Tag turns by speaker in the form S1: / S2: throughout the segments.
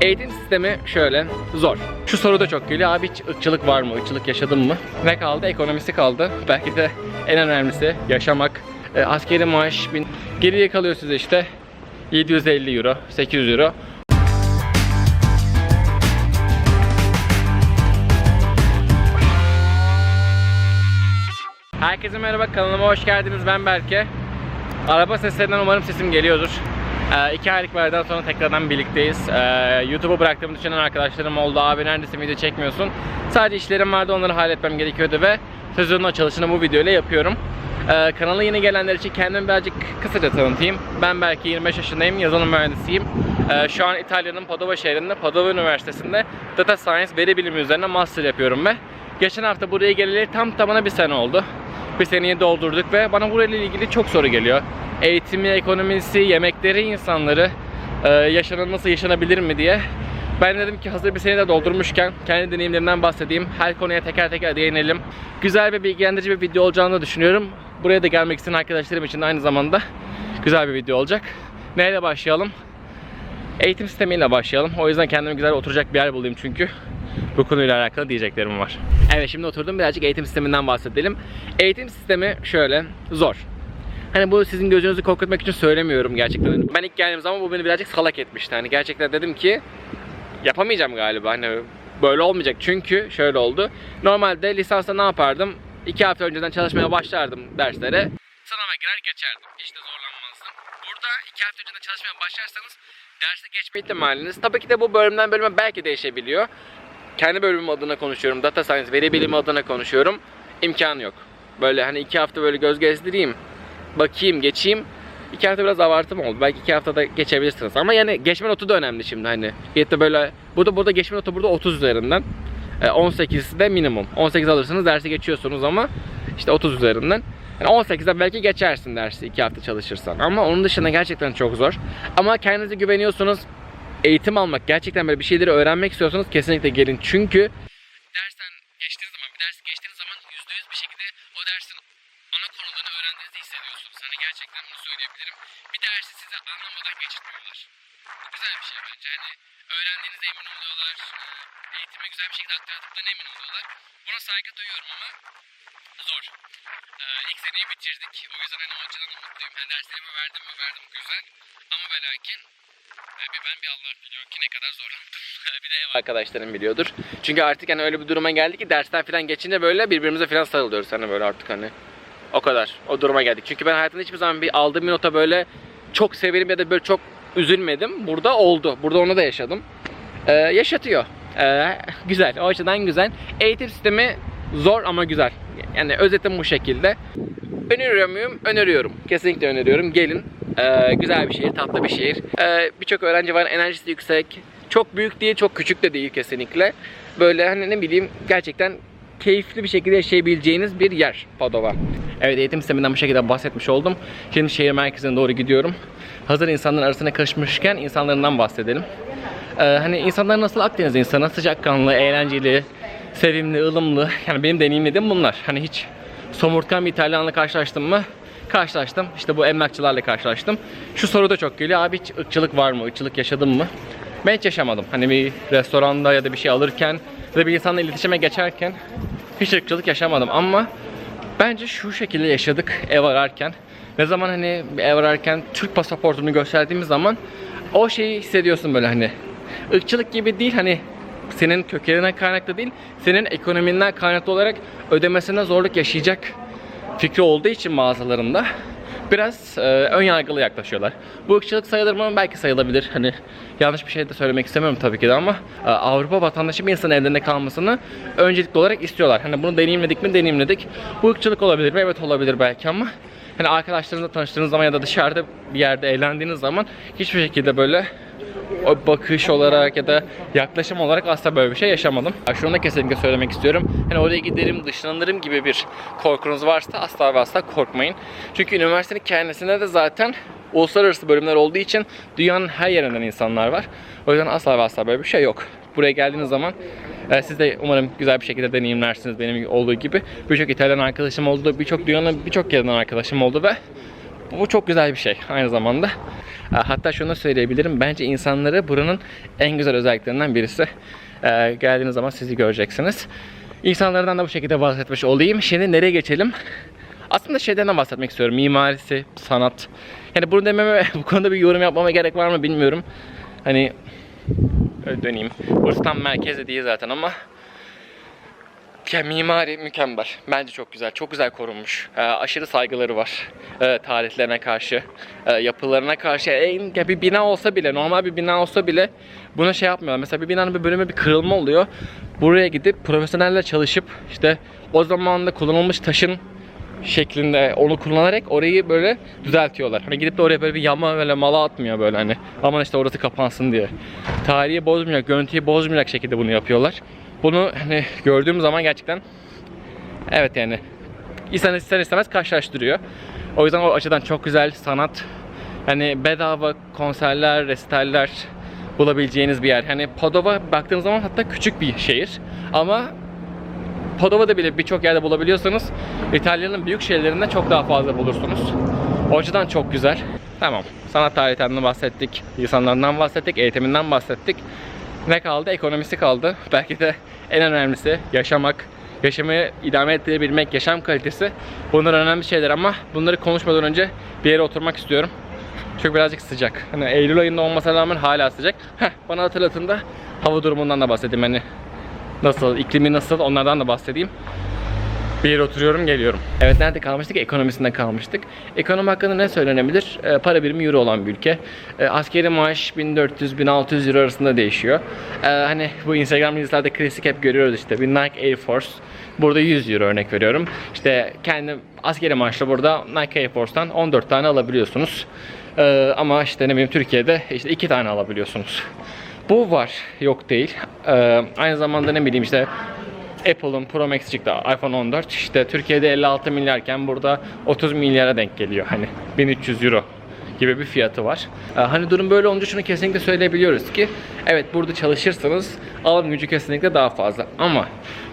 S1: Eğitim sistemi şöyle zor. Şu soru da çok geliyor. Abi hiç ırkçılık var mı? Irkçılık yaşadın mı? Ne kaldı? Ekonomisi kaldı. Belki de en önemlisi yaşamak. E, askeri maaş bin... Geriye kalıyor size işte 750 euro, 800 euro. Herkese merhaba kanalıma hoş geldiniz ben Berke. Araba seslerinden umarım sesim geliyordur. İki aylık bir aradan sonra tekrardan birlikteyiz. Ee, YouTube'u bıraktığımı düşünen arkadaşlarım oldu. Abi neredesin video çekmiyorsun. Sadece işlerim vardı onları halletmem gerekiyordu ve sözünün açılışını bu videoyla yapıyorum. Ee, kanala yeni gelenler için kendimi birazcık kısaca tanıtayım. Ben belki 25 yaşındayım, yazılım mühendisiyim. Ee, şu an İtalya'nın Padova şehrinde Padova Üniversitesi'nde Data Science veri bilimi üzerine master yapıyorum ve geçen hafta buraya geleli tam tamına bir sene oldu. Bir seneyi doldurduk ve bana burayla ilgili çok soru geliyor. Eğitimi, ekonomisi, yemekleri, insanları, e, yaşanılması yaşanabilir mi diye. Ben dedim ki hazır bir seneyi de doldurmuşken kendi deneyimlerimden bahsedeyim. Her konuya teker teker değinelim. Güzel ve bilgilendirici bir video olacağını düşünüyorum. Buraya da gelmek isteyen arkadaşlarım için aynı zamanda güzel bir video olacak. Neyle başlayalım? Eğitim sistemiyle başlayalım. O yüzden kendime güzel oturacak bir yer bulayım çünkü. Bu konuyla alakalı diyeceklerim var. Evet şimdi oturdum birazcık eğitim sisteminden bahsedelim. Eğitim sistemi şöyle zor. Hani bu sizin gözünüzü korkutmak için söylemiyorum gerçekten. Ben ilk geldiğim zaman bu beni birazcık salak etmişti. Hani gerçekten dedim ki yapamayacağım galiba. Hani böyle olmayacak. Çünkü şöyle oldu. Normalde lisansta ne yapardım? İki hafta önceden çalışmaya başlardım derslere. Sınava girer geçerdim. İşte zorlanmazdım. Burada iki hafta önceden çalışmaya başlarsanız derse geçme ihtimaliniz tabii ki de bu bölümden bölüme belki değişebiliyor. Kendi bölümüm adına konuşuyorum. Data Science, veri bilimi adına konuşuyorum. İmkanı yok. Böyle hani iki hafta böyle göz gezdireyim. Bakayım, geçeyim. İki hafta biraz abartım oldu. Belki iki haftada geçebilirsiniz. Ama yani geçme notu da önemli şimdi hani. De böyle burada burada geçme notu burada 30 üzerinden. E, 18 de minimum. 18 alırsanız dersi geçiyorsunuz ama işte 30 üzerinden. Yani 18'den belki geçersin dersi iki hafta çalışırsan. Ama onun dışında gerçekten çok zor. Ama kendinize güveniyorsunuz. Eğitim almak, gerçekten böyle bir şeyleri öğrenmek istiyorsanız kesinlikle gelin. Çünkü dersten geçtiğiniz zaman, bir dersi geçtiğiniz zaman %100 bir şekilde o dersin ana konularını öğrendiğinizi hissediyorsunuz. Hani gerçekten bunu söyleyebilirim. Bir dersi size anlamadan geçirmiyorlar. Bu güzel bir şey bence. Hani öğrendiğinize emin oluyorlar. e, Eğitime güzel bir şekilde aktardıklarına emin oluyorlar. Buna saygı duyuyorum ama zor. Ee, ilk seneyi bitirdik. O yüzden hani o açıdan da mutluyum. Hani derslerimi verdim mi verdim güzel. Ama ve lakin e, bir ben bir Allah biliyor ki ne kadar zorlandım. bir de ev arkadaşlarım biliyordur. Çünkü artık hani öyle bir duruma geldik ki dersten falan geçince böyle birbirimize falan sarılıyoruz. Hani böyle artık hani o kadar. O duruma geldik. Çünkü ben hayatımda hiçbir zaman bir aldığım bir nota böyle çok severim ya da böyle çok üzülmedim. Burada oldu. Burada onu da yaşadım. Ee, yaşatıyor. Ee, güzel. O açıdan güzel. Eğitim sistemi zor ama güzel. Yani özetim bu şekilde. Öneriyor muyum? Öneriyorum. Kesinlikle öneriyorum. Gelin. Ee, güzel bir şehir, tatlı bir şehir. Ee, Birçok öğrenci var, enerjisi yüksek. Çok büyük değil, çok küçük de değil kesinlikle. Böyle hani ne bileyim gerçekten keyifli bir şekilde yaşayabileceğiniz bir yer Padova. Evet eğitim sisteminden bu şekilde bahsetmiş oldum. Şimdi şehir merkezine doğru gidiyorum. Hazır insanların arasına karışmışken insanlarından bahsedelim. Ee, hani insanlar nasıl Akdeniz insanı, sıcakkanlı, eğlenceli, sevimli, ılımlı. Yani benim deneyimlediğim bunlar. Hani hiç somurtkan bir İtalyanla karşılaştım mı? Karşılaştım. İşte bu emlakçılarla karşılaştım. Şu soru da çok geliyor. Abi hiç ırkçılık var mı? Irkçılık yaşadın mı? Ben hiç yaşamadım. Hani bir restoranda ya da bir şey alırken ya da bir insanla iletişime geçerken hiç ırkçılık yaşamadım ama bence şu şekilde yaşadık ev ararken. Ne zaman hani ev ararken Türk pasaportunu gösterdiğimiz zaman o şeyi hissediyorsun böyle hani ırkçılık gibi değil hani senin kökenine kaynaklı değil, senin ekonominden kaynaklı olarak ödemesine zorluk yaşayacak fikri olduğu için mağazalarında biraz e, ön yargılı yaklaşıyorlar. Bu ırkçılık sayılır mı? Belki sayılabilir. Hani yanlış bir şey de söylemek istemiyorum tabii ki de ama e, Avrupa vatandaşı bir insanın evlerinde kalmasını öncelikli olarak istiyorlar. Hani bunu deneyimledik mi? Deneyimledik. Bu ırkçılık olabilir mi? Evet olabilir belki ama hani arkadaşlarınızla tanıştığınız zaman ya da dışarıda bir yerde eğlendiğiniz zaman hiçbir şekilde böyle bakış olarak ya da yaklaşım olarak asla böyle bir şey yaşamadım. Ya Şunu da kesinlikle söylemek istiyorum. Hani oraya giderim, dışlanırım gibi bir korkunuz varsa asla ve asla korkmayın. Çünkü üniversitenin kendisinde de zaten uluslararası bölümler olduğu için dünyanın her yerinden insanlar var. O yüzden asla ve asla böyle bir şey yok. Buraya geldiğiniz zaman e, siz de umarım güzel bir şekilde deneyimlersiniz benim olduğu gibi. Birçok İtalyan arkadaşım oldu, birçok dünyanın birçok yerinden arkadaşım oldu ve bu çok güzel bir şey aynı zamanda. E, hatta şunu söyleyebilirim. Bence insanları buranın en güzel özelliklerinden birisi. E, geldiğiniz zaman sizi göreceksiniz. İnsanlardan da bu şekilde bahsetmiş olayım. Şimdi nereye geçelim? Aslında şeyden de bahsetmek istiyorum. Mimarisi, sanat. Yani bunu dememe, bu konuda bir yorum yapmama gerek var mı bilmiyorum. Hani öyle döneyim. Burası tam merkezde değil zaten ama ya mimari mükemmel. Bence çok güzel. Çok güzel korunmuş. Ee, aşırı saygıları var. Ee, tarihlerine karşı, e, yapılarına karşı. En, ya bir bina olsa bile, normal bir bina olsa bile buna şey yapmıyorlar. Mesela bir binanın bir bölümü bir kırılma oluyor. Buraya gidip profesyoneller çalışıp işte o zamanında kullanılmış taşın şeklinde onu kullanarak orayı böyle düzeltiyorlar. Hani gidip de oraya böyle bir yama böyle mala atmıyor böyle hani. Aman işte orası kapansın diye. Tarihi bozmayacak, görüntüyü bozmayacak şekilde bunu yapıyorlar. Bunu hani gördüğüm zaman gerçekten evet yani insan ister istemez karşılaştırıyor. O yüzden o açıdan çok güzel sanat. Hani bedava konserler, resitaller bulabileceğiniz bir yer. Hani Padova baktığınız zaman hatta küçük bir şehir. Ama Padova'da bile birçok yerde bulabiliyorsanız İtalya'nın büyük şehirlerinde çok daha fazla bulursunuz. O açıdan çok güzel. Tamam. Sanat tarihinden bahsettik. insanlardan bahsettik. Eğitiminden bahsettik. Ne kaldı? Ekonomisi kaldı. Belki de en önemlisi yaşamak, yaşamayı idame ettirebilmek, yaşam kalitesi. Bunlar önemli şeyler ama bunları konuşmadan önce bir yere oturmak istiyorum. Çünkü birazcık sıcak. Hani Eylül ayında olmasına rağmen hala sıcak. Heh, bana hatırlatın da hava durumundan da bahsedeyim. Hani nasıl, iklimi nasıl onlardan da bahsedeyim. Bir yere oturuyorum geliyorum. Evet nerede kalmıştık? Ekonomisinde kalmıştık. Ekonomi hakkında ne söylenebilir? E, para birimi euro olan bir ülke. E, askeri maaş 1400-1600 euro arasında değişiyor. E, hani bu Instagram reels'lerde klasik hep görüyoruz işte. Bir Nike Air Force. Burada 100 euro örnek veriyorum. İşte kendi askeri maaşla burada Nike Air Force'tan 14 tane alabiliyorsunuz. E, ama işte ne bileyim Türkiye'de işte 2 tane alabiliyorsunuz. Bu var, yok değil. E, aynı zamanda ne bileyim işte Apple'ın Pro Max çıktı iPhone 14 işte Türkiye'de 56 milyarken burada 30 milyara denk geliyor hani 1300 euro gibi bir fiyatı var. Ee, hani durum böyle olunca şunu kesinlikle söyleyebiliyoruz ki evet burada çalışırsanız alım gücü kesinlikle daha fazla ama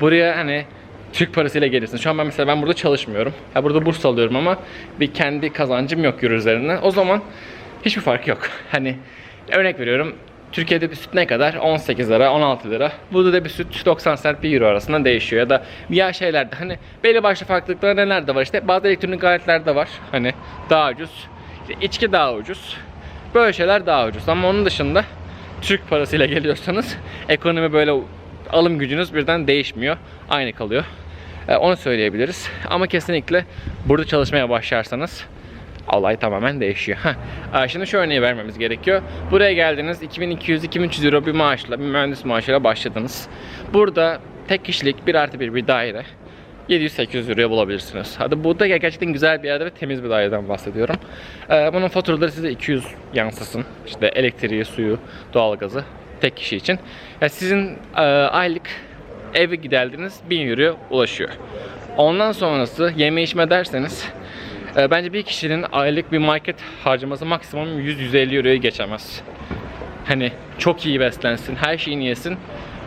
S1: buraya hani Türk parasıyla gelirsin. Şu an ben mesela ben burada çalışmıyorum. Ha, burada burs alıyorum ama bir kendi kazancım yok euro üzerinden. O zaman hiçbir fark yok. Hani örnek veriyorum Türkiye'de bir süt ne kadar? 18 lira, 16 lira. Burada da bir süt 90 cent 1 euro arasında değişiyor. Ya da diğer şeylerde hani belli başlı farklılıklar neler de var işte. Bazı elektronik aletler de var. Hani daha ucuz. İşte içki daha ucuz. Böyle şeyler daha ucuz. Ama onun dışında Türk parasıyla geliyorsanız ekonomi böyle alım gücünüz birden değişmiyor. Aynı kalıyor. Ee, onu söyleyebiliriz. Ama kesinlikle burada çalışmaya başlarsanız olay tamamen değişiyor. Şimdi şu örneği vermemiz gerekiyor. Buraya geldiniz 2200-2300 euro bir maaşla, bir mühendis maaşıyla başladınız. Burada tek kişilik bir artı bir bir daire 700-800 euroya bulabilirsiniz. Hadi bu da gerçekten güzel bir yerde ve temiz bir daireden bahsediyorum. Ee, bunun faturaları size 200 yansısın. İşte elektriği, suyu, doğalgazı tek kişi için. Yani sizin e, aylık eve gideldiniz 1000 euroya ulaşıyor. Ondan sonrası yeme içme derseniz e, bence bir kişinin aylık bir market harcaması maksimum 100-150 euroyu geçemez. Hani çok iyi beslensin, her şeyini yesin.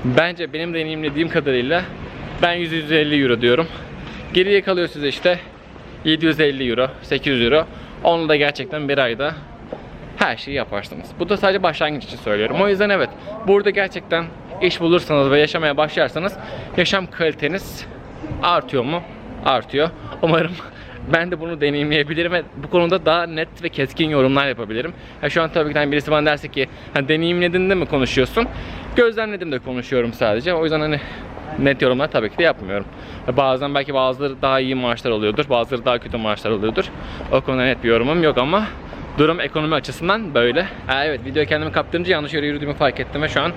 S1: Bence benim deneyimlediğim kadarıyla ben 100-150 euro diyorum. Geriye kalıyor size işte 750 euro, 800 euro. Onunla da gerçekten bir ayda her şeyi yaparsınız. Bu da sadece başlangıç için söylüyorum. O yüzden evet, burada gerçekten iş bulursanız ve yaşamaya başlarsanız yaşam kaliteniz artıyor mu? Artıyor. Umarım ben de bunu deneyimleyebilirim ve bu konuda daha net ve keskin yorumlar yapabilirim. Ya şu an tabii ki hani birisi bana derse ki hani deneyimledin de mi konuşuyorsun? Gözlemledim de konuşuyorum sadece. O yüzden hani net yorumlar tabii ki de yapmıyorum. Bazen belki bazıları daha iyi maaşlar alıyordur, bazıları daha kötü maaşlar alıyordur. O konuda net bir yorumum yok ama durum ekonomi açısından böyle. Ha, evet videoya kendimi kaptırınca yanlış yere yürüdüğümü fark ettim ve şu an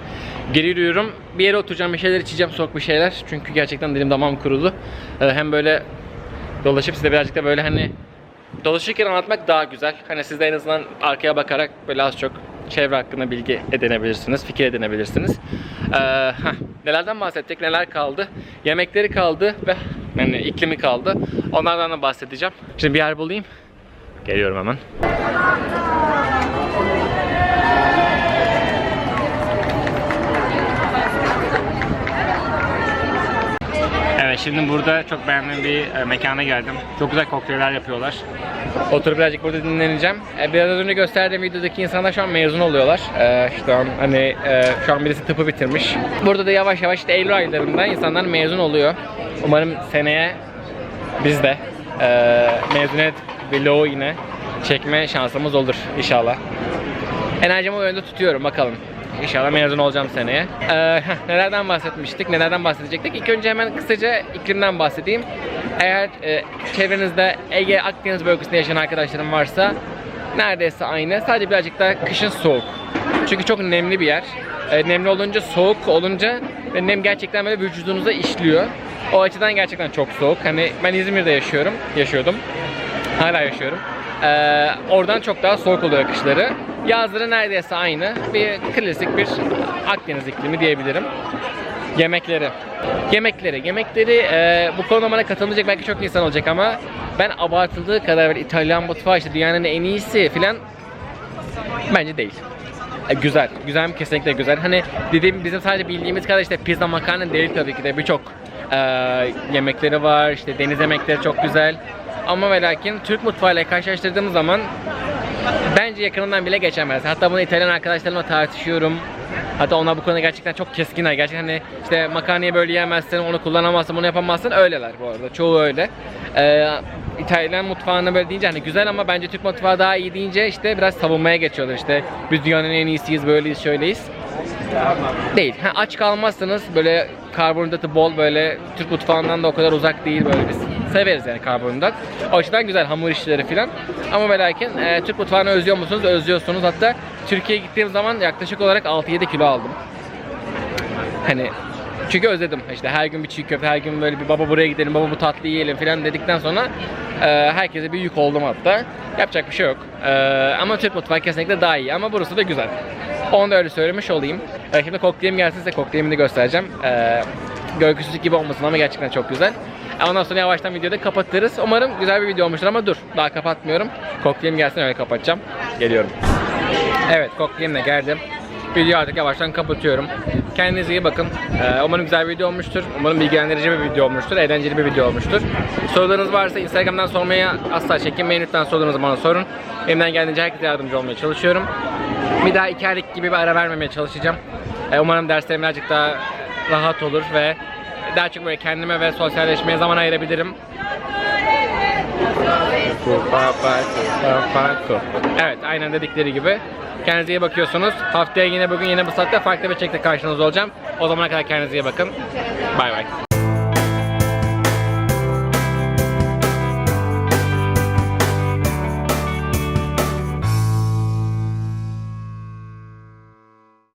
S1: geri yürüyorum. Bir yere oturacağım, bir şeyler içeceğim, soğuk bir şeyler. Çünkü gerçekten dilim damağım kurudu. Ee, hem böyle dolaşıp size birazcık da böyle hani dolaşırken anlatmak daha güzel. Hani siz de en azından arkaya bakarak böyle az çok çevre hakkında bilgi edinebilirsiniz, fikir edinebilirsiniz. Ee, heh, nelerden bahsettik, neler kaldı? Yemekleri kaldı ve yani iklimi kaldı. Onlardan da bahsedeceğim. Şimdi bir yer bulayım. Geliyorum hemen. Şimdi burada çok beğendiğim bir e, mekana geldim. Çok güzel kokteyller yapıyorlar. Oturup birazcık burada dinleneceğim. E, biraz önce gösterdiğim videodaki insanlar şu an mezun oluyorlar. E, şu an hani e, şu an birisi tıpı bitirmiş. Burada da yavaş yavaş işte Eylül aylarında insanlar mezun oluyor. Umarım seneye biz de e, mezuniyet vlogu yine çekme şansımız olur inşallah. Enerjimi o yönde tutuyorum bakalım. İnşallah mezun olacağım seneye. Ee, nelerden bahsetmiştik, nelerden bahsedecektik? İlk önce hemen kısaca iklimden bahsedeyim. Eğer e, çevrenizde Ege, Akdeniz bölgesinde yaşayan arkadaşlarım varsa neredeyse aynı. Sadece birazcık daha kışın soğuk. Çünkü çok nemli bir yer. E, nemli olunca, soğuk olunca ve nem gerçekten böyle vücudunuza işliyor. O açıdan gerçekten çok soğuk. Hani ben İzmir'de yaşıyorum, yaşıyordum. Hala yaşıyorum. Ee, oradan çok daha soğuk oluyor kışları. Yazları neredeyse aynı. Bir klasik bir Akdeniz iklimi diyebilirim. Yemekleri. Yemekleri. Yemekleri e, bu konuda bana katılmayacak belki çok insan olacak ama ben abartıldığı kadar böyle İtalyan mutfağı işte dünyanın en iyisi filan bence değil. E, güzel. Güzel mi? Kesinlikle güzel. Hani dediğim bizim sadece bildiğimiz kadar işte pizza makarna değil tabii ki de birçok e, yemekleri var. İşte deniz yemekleri çok güzel. Ama ve lakin Türk mutfağıyla karşılaştırdığımız zaman bence yakınından bile geçemez. Hatta bunu İtalyan arkadaşlarımla tartışıyorum. Hatta onlar bu konuda gerçekten çok keskinler. Gerçekten hani işte makarnayı böyle yiyemezsin, onu kullanamazsın, bunu yapamazsın. Öyleler bu arada. Çoğu öyle. Ee, İtalyan mutfağına böyle deyince hani güzel ama bence Türk mutfağı daha iyi deyince işte biraz savunmaya geçiyorlar. İşte biz dünyanın en iyisiyiz, böyleyiz, şöyleyiz. Değil. Ha, aç kalmazsanız böyle karbonhidratı bol böyle Türk mutfağından da o kadar uzak değil böyle biz severiz yani karbonhidrat. O açıdan güzel hamur işleri filan. Ama ve lakin e, Türk mutfağını özlüyor musunuz? Özlüyorsunuz. Hatta Türkiye'ye gittiğim zaman yaklaşık olarak 6-7 kilo aldım. Hani çünkü özledim. İşte her gün bir çiğ köfte, her gün böyle bir baba buraya gidelim, baba bu tatlı yiyelim falan dedikten sonra e, herkese bir yük oldum hatta. Yapacak bir şey yok. E, ama Türk mutfağı kesinlikle daha iyi. Ama burası da güzel. Onu da öyle söylemiş olayım. E, şimdi kokteylim gelsin size kokteylimi de göstereceğim. E, görgüsüzlük gibi olmasın ama gerçekten çok güzel. Ondan sonra yavaştan videoda kapatırız. Umarım güzel bir video olmuştur ama dur daha kapatmıyorum. Kokteylim gelsin öyle kapatacağım. Geliyorum. Evet kokteylimle geldim. Videoyu artık yavaştan kapatıyorum. Kendinize iyi bakın. Ee, umarım güzel bir video olmuştur. Umarım bilgilendirici bir video olmuştur. Eğlenceli bir video olmuştur. Sorularınız varsa Instagram'dan sormaya asla çekinmeyin. Lütfen sorularınızı bana sorun. Elimden geldiğince herkese yardımcı olmaya çalışıyorum. Bir daha iki aylık gibi bir ara vermemeye çalışacağım. Ee, umarım derslerim birazcık daha rahat olur ve daha çok böyle kendime ve sosyalleşmeye zaman ayırabilirim. Evet aynen dedikleri gibi. Kendinize iyi bakıyorsunuz. Haftaya yine bugün yine bu saatte farklı bir çekte karşınızda olacağım. O zamana kadar kendinize iyi bakın. Bay bay.